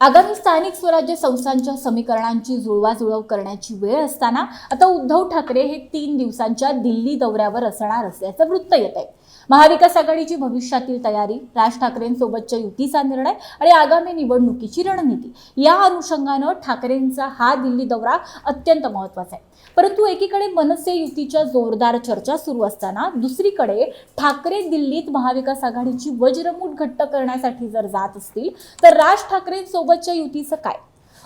आगामी स्थानिक स्वराज्य संस्थांच्या समीकरणांची जुळवाजुळव करण्याची वेळ असताना आता उद्धव ठाकरे हे तीन दिवसांच्या दिल्ली दौऱ्यावर असणार असल्याचं वृत्त येत आहे. महाविकास आघाडीची भविष्यातील तयारी राज ठाकरेंसोबतच्या युतीचा निर्णय आणि आगामी निवडणुकीची रणनीती या अनुषंगानं ठाकरेंचा हा दिल्ली दौरा अत्यंत महत्त्वाचा आहे. परंतु एकीकडे मनसे युतीच्या जोरदार चर्चा सुरू असताना दुसरीकडे ठाकरे दिल्लीत महाविकास आघाडीची वज्रमूठ घट्ट करण्यासाठी जर जात असतील तर राज ठाकरेंसोबत सोबतच्या युतीचं काय?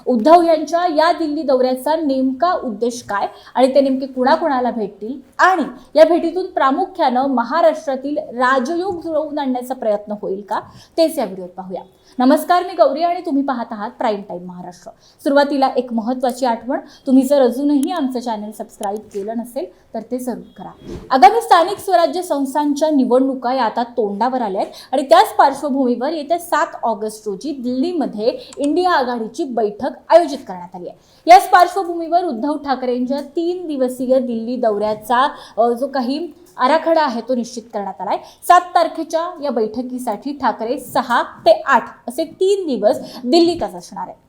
उद्धव यांच्या या दिल्ली दौऱ्याचा नेमका उद्देश काय आणि ते नेमके कुणाकुणाला भेटतील? आणि या भेटीतून प्रामुख्यानं महाराष्ट्रातील राजयोग जुळवून आणण्याचा प्रयत्न होईल का? तेच या व्हिडिओत पाहूया. नमस्कार मी गौरी आणि तुम्ही पाहत आहात प्राईम टाईम महाराष्ट्र. सुरुवातीला एक महत्त्वाची आठवण. तुम्ही जर अजूनही आमचं चॅनल सबस्क्राईब केलं नसेल तर ते जरूर करा. आगामी स्थानिक स्वराज्य संस्थांच्या निवडणुका या आता तोंडावर आल्या आहेत आणि त्याच पार्श्वभूमीवर येत्या सात ऑगस्ट रोजी दिल्लीमध्ये इंडिया आघाडीची बैठक आयोजित करण्यात आली आहे. याच पार्श्वभूमीवर उद्धव ठाकरेंच्या तीन दिवसीय दिल्ली दौऱ्याचा जो काही आराखडा आहे तो निश्चित करण्यात आलाय. सात तारखेच्या या बैठकीसाठी ठाकरे सहा ते आठ असे तीन दिवस दिल्लीतच असणार आहे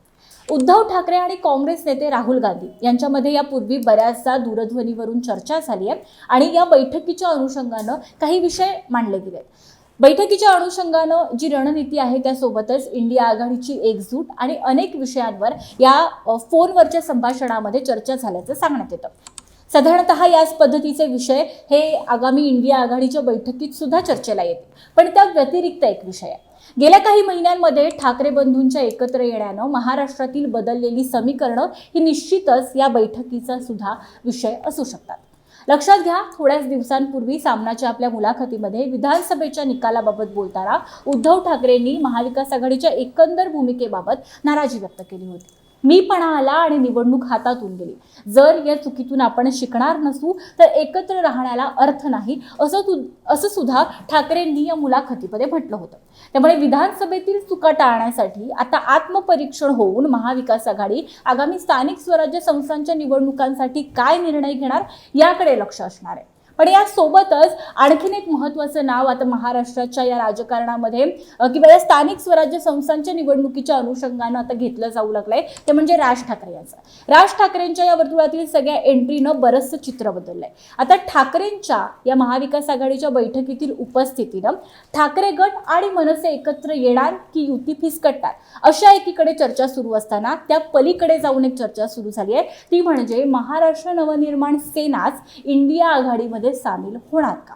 उद्धव ठाकरे आणि काँग्रेस नेते राहुल गांधी यांच्यामध्ये यापूर्वी बऱ्याचदा दूरध्वनीवरून चर्चा झाली आहे आणि या बैठकीच्या अनुषंगानं काही विषय मांडले गेले बैठकीच्या अनुषंगानं जी रणनीती आहे त्यासोबतच इंडिया आघाडीची एकजूट आणि अनेक विषयांवर या फोनवरच्या संभाषणामध्ये चर्चा झाल्याचं सांगण्यात येतं. साधारणतः याच पद्धतीचे विषय हे आगामी इंडिया आघाडीच्या बैठकीत सुद्धा चर्चेला येते पण त्या व्यतिरिक्त एक विषय आहे. गेल्या काही महिन्यांमध्ये ठाकरे बंधूंच्या एकत्र येण्यानं महाराष्ट्रातील बदललेली समीकरणं ही निश्चितच या बैठकीचा सुद्धा विषय असू शकतात. लक्षात घ्या थोड्याच दिवसांपूर्वी सामनाच्या आपल्या मुलाखतीमध्ये विधानसभेच्या निकालाबाबत बोलताना उद्धव ठाकरेंनी महाविकास आघाडीच्या एकंदर भूमिकेबाबत नाराजी व्यक्त केली होती. मीपणा आला आणि निवडणूक हातातून गेली. जर या चुकीतून आपण शिकणार नसू तर एकत्र राहण्याला अर्थ नाही असं तु असं सुद्धा ठाकरेंनी या मुलाखतीमध्ये म्हटलं होतं. त्यामुळे विधानसभेतील चुका टाळण्यासाठी आता आत्मपरीक्षण होऊन महाविकास आघाडी आगामी स्थानिक स्वराज्य संस्थांच्या निवडणुकांसाठी काय निर्णय घेणार याकडे लक्ष असणार आहे. पण यासोबतच आणखीन एक महत्त्वाचं नाव आता महाराष्ट्राच्या या राजकारणामध्ये किंवा या स्थानिक स्वराज्य संस्थांच्या निवडणुकीच्या अनुषंगानं आता घेतलं जाऊ लागलंय. ते म्हणजे राज ठाकरे यांचं. राज ठाकरेंच्या या वर्तुळातील सगळ्या एंट्रीनं बरंचसं चित्र बदललंय. आता ठाकरेंच्या या महाविकास आघाडीच्या बैठकीतील उपस्थितीनं ठाकरे गट आणि मनसे एकत्र येणार की युती फिसकटणार? अशा एकीकडे चर्चा सुरू असताना त्या पलीकडे जाऊन एक चर्चा सुरू झाली आहे. ती म्हणजे महाराष्ट्र नवनिर्माण सेनाच इंडिया आघाडीमध्ये सामील होणार का?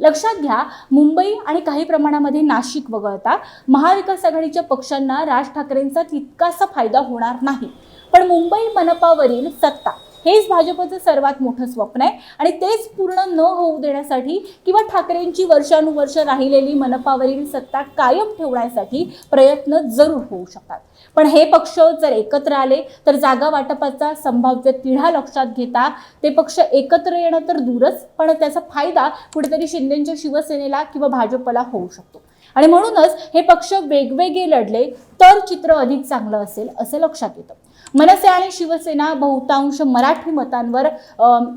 लक्षात घ्या मुंबई आणि काही प्रमाणामध्ये नाशिक वगळता महाविकास आघाडीच्या पक्षांना राज ठाकरेंचा तितकासा फायदा होणार नाही. पण मुंबई मनपावरील सत्ता हेच भाजपचं सर्वात मोठं स्वप्न आहे. आणि तेच पूर्ण न होऊ देण्यासाठी किंवा ठाकरेंची वर्षानुवर्ष राहिलेली मनपावरील सत्ता कायम ठेवण्यासाठी प्रयत्न जरूर होऊ शकतात. पण हे पक्ष जर एकत्र आले तर जागा वाटपाचा संभाव्य तिढा लक्षात घेता ते पक्ष एकत्र येणं तर दूरच पण त्याचा फायदा कुठेतरी शिंदेच्या शिवसेनेला किंवा भाजपला होऊ शकतो. आणि म्हणूनच हे पक्ष वेगवेगळे लढले तर चित्र अधिक चांगलं असेल असं लक्षात येतं. मनसे आणि शिवसेना बहुतांश मराठी मतांवर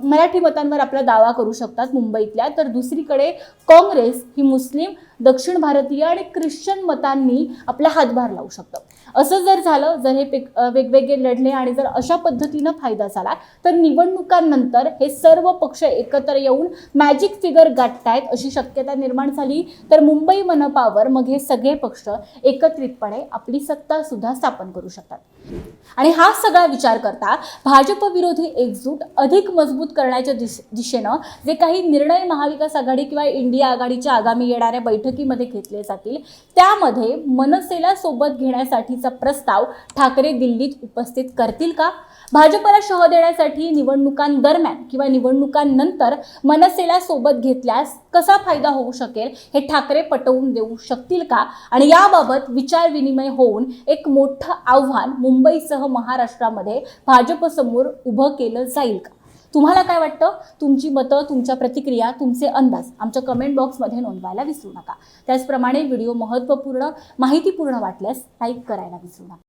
मराठी मतांवर आपला दावा करू शकतात मुंबईतल्या. तर दुसरीकडे काँग्रेस ही मुस्लिम दक्षिण भारतीय आणि ख्रिश्चन मतांनी आपला हातभार लावू शकतं. असं जर झालं जर हे वेगवेगळे लढले आणि जर अशा पद्धतीनं फायदा झाला तर निवडणुकांनंतर हे सर्व पक्ष एकत्र येऊन मॅजिक फिगर गाठतायत अशी शक्यता निर्माण झाली तर मुंबई मनपावर मग हे सगळे पक्ष एकत्रितपणे आपली सत्ता सुद्धा स्थापन करू शकतात. आणि हा सगळा विचार करता भाजप विरोधी एकजूट अधिक मजबूत करण्याच्या दिश दिशेनं जे काही निर्णय महाविकास आघाडी किंवा इंडिया आघाडीच्या आगामी येणाऱ्या बैठक बैठकीमध्ये घेतले जातील. त्यामध्ये मनसेला सोबत घेण्यासाठीचा प्रस्ताव ठाकरे दिल्लीत उपस्थित करतील का? भाजपला शह देण्यासाठी निवडणुकांदरम्यान किंवा निवडणुकांनंतर मनसेला सोबत घेतल्यास कसा फायदा होऊ शकेल हे ठाकरे पटवून देऊ शकतील का? आणि याबाबत विचारविनिमय होऊन एक मोठं आव्हान मुंबईसह महाराष्ट्रामध्ये भाजपसमोर उभं केलं जाईल का? तुम्हाला काय वाटतं? तुमची मतं तुमच्या प्रतिक्रिया तुमचे अंदाज आमच्या कमेंट बॉक्समध्ये नोंदवायला विसरू नका. त्याचप्रमाणे व्हिडिओ महत्त्वपूर्ण माहितीपूर्ण वाटल्यास लाईक करायला विसरू नका.